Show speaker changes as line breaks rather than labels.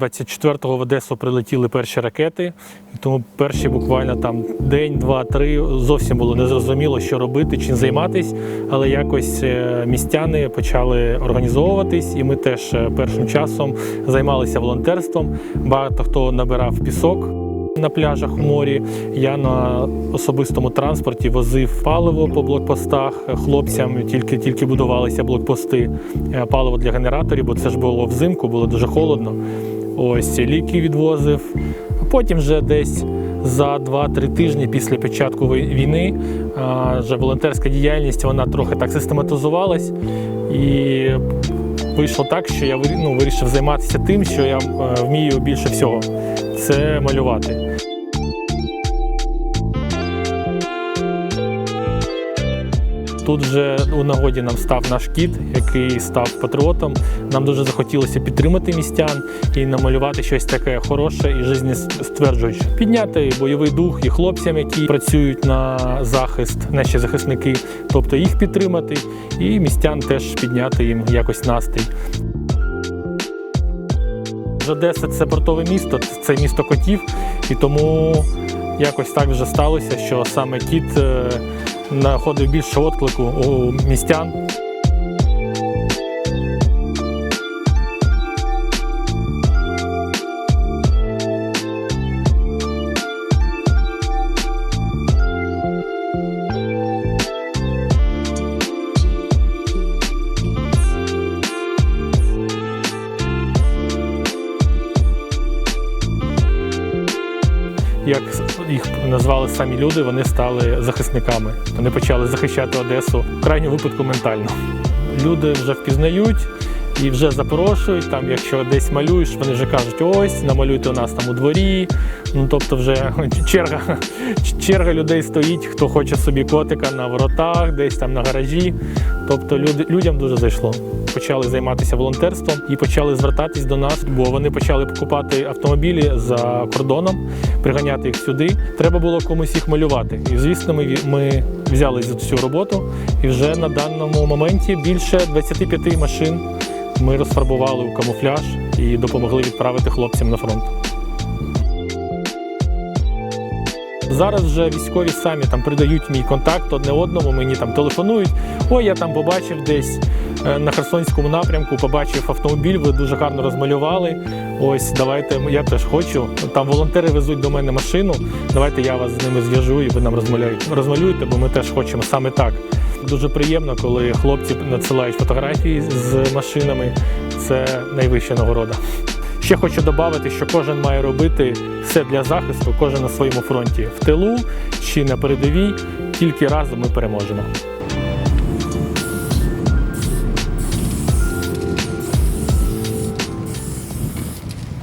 24-го в Одесу прилетіли перші ракети, тому перші буквально там день, два, три зовсім було незрозуміло, що робити, чим займатись. Але якось е, містяни почали організовуватись, і ми теж е, першим часом займалися волонтерством. Багато хто набирав пісок. На пляжах у морі я на особистому транспорті возив паливо по блокпостах хлопцям. Тільки тільки будувалися блокпости, е, паливо для генераторів, бо це ж було взимку, було дуже холодно. Ось ліки відвозив. Потім вже десь за 2-3 тижні після початку війни вже волонтерська діяльність вона трохи так систематизувалась. І вийшло так, що я ну, вирішив займатися тим, що я е, вмію більше всього це малювати. Тут вже у нагоді нам став наш кіт, який став патріотом. Нам дуже захотілося підтримати містян і намалювати щось таке хороше і жизнестверджуюче. Підняти бойовий дух і хлопцям, які працюють на захист, наші захисники, тобто їх підтримати, і містян теж підняти їм якось настрій. Одеса це портове місто, це місто котів, і тому якось так вже сталося, що саме кіт е, знаходив більше відклику у містян. Як їх назвали самі люди, вони стали захисниками. Вони почали захищати Одесу в крайньому випадку ментально. Люди вже впізнають і вже запрошують. Там, якщо десь малюєш, вони вже кажуть, ось намалюйте у нас там у дворі. Ну тобто, вже черга, черга людей стоїть, хто хоче собі котика на воротах, десь там на гаражі. Тобто люди, людям дуже зайшло. Почали займатися волонтерством і почали звертатись до нас, бо вони почали покупати автомобілі за кордоном, приганяти їх сюди. Треба було комусь їх малювати. І звісно, ми, ми взяли за цю роботу. І вже на даному моменті більше 25 машин ми розфарбували у камуфляж і допомогли відправити хлопцям на фронт. Зараз вже військові самі там придають мій контакт одне одному, мені там телефонують. Ой, я там побачив десь е, на Херсонському напрямку, побачив автомобіль, ви дуже гарно розмалювали. Ось давайте я теж хочу. Там волонтери везуть до мене машину. Давайте я вас з ними зв'яжу і ви нам розмалюєте. Розмалюєте, бо ми теж хочемо саме так. Дуже приємно, коли хлопці надсилають фотографії з машинами. Це найвища нагорода. Ще хочу додати, що кожен має робити все для захисту, кожен на своєму фронті в тилу чи на передовій. Тільки разом ми переможемо.